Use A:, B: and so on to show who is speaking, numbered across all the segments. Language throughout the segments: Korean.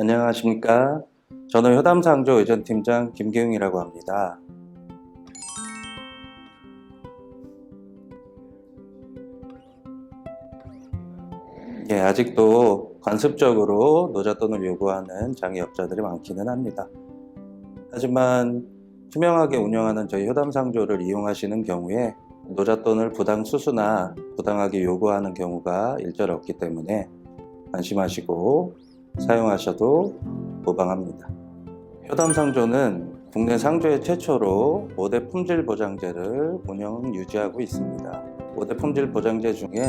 A: 안녕하십니까. 저는 효담상조 의전팀장 김기웅이라고 합니다. 예, 아직도 관습적으로 노잣돈을 요구하는 장애업자들이 많기는 합니다. 하지만 투명하게 운영하는 저희 효담상조를 이용하시는 경우에 노잣돈을 부당 수수나 부당하게 요구하는 경우가 일절 없기 때문에 안심하시고 사용하셔도 무방합니다. 효담 상조는 국내 상조의 최초로 5대 품질 보장제를 운영 유지하고 있습니다. 5대 품질 보장제 중에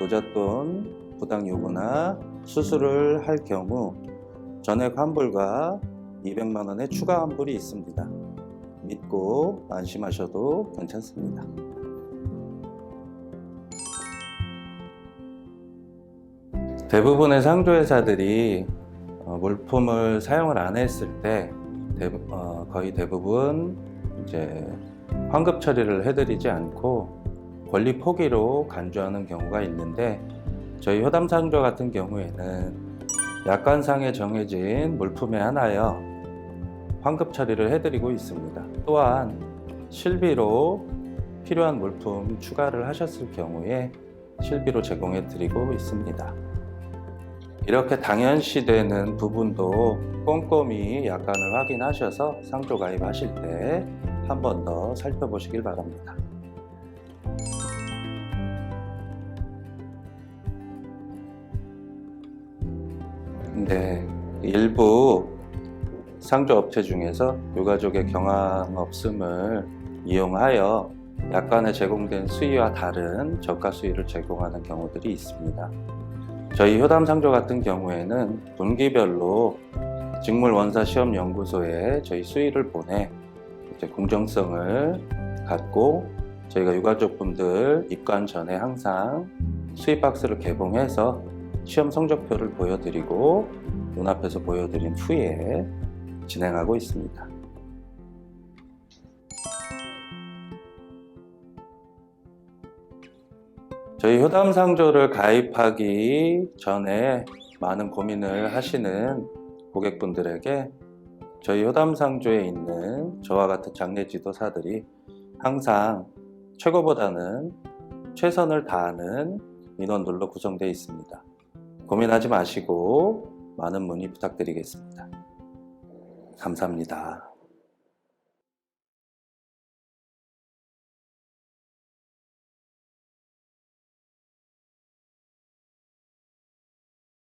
A: 노잣돈 부당 요구나 수수를 할 경우 전액 환불과 200만 원의 추가 환불이 있습니다. 믿고 안심하셔도 괜찮습니다. 대부분의 상조회사들이 어, 물품을 사용을 안 했을 때 어, 거의 대부분 이제 환급 처리를 해드리지 않고 권리 포기로 간주하는 경우가 있는데 저희 효담 상조 같은 경우에는 약관상에 정해진 물품에 하나여 환급 처리를 해드리고 있습니다. 또한 실비로 필요한 물품 추가를 하셨을 경우에 실비로 제공해 드리고 있습니다. 이렇게 당연시되는 부분도 꼼꼼히 약관을 확인하셔서 상조 가입하실 때 한 번 더 살펴보시길 바랍니다. 근데 일부 상조 업체 중에서 유가족의 경황 없음을 이용하여 약관에 제공된 수위와 다른 저가 수위를 제공하는 경우들이 있습니다. 저희 효담상조 같은 경우에는 분기별로 직물원사시험연구소에 저희 수의를 보내 이제 공정성을 갖고 저희가 유가족분들 입관 전에 항상 수의 박스를 개봉해서 시험 성적표를 보여드리고 눈앞에서 보여드린 후에 진행하고 있습니다. 저희 효담상조를 가입하기 전에 많은 고민을 하시는 고객분들에게 저희 효담상조에 있는 저와 같은 장례 지도사들이 항상 최고보다는 최선을 다하는 인원들로 구성되어 있습니다. 고민하지 마시고 많은 문의 부탁드리겠습니다. 감사합니다.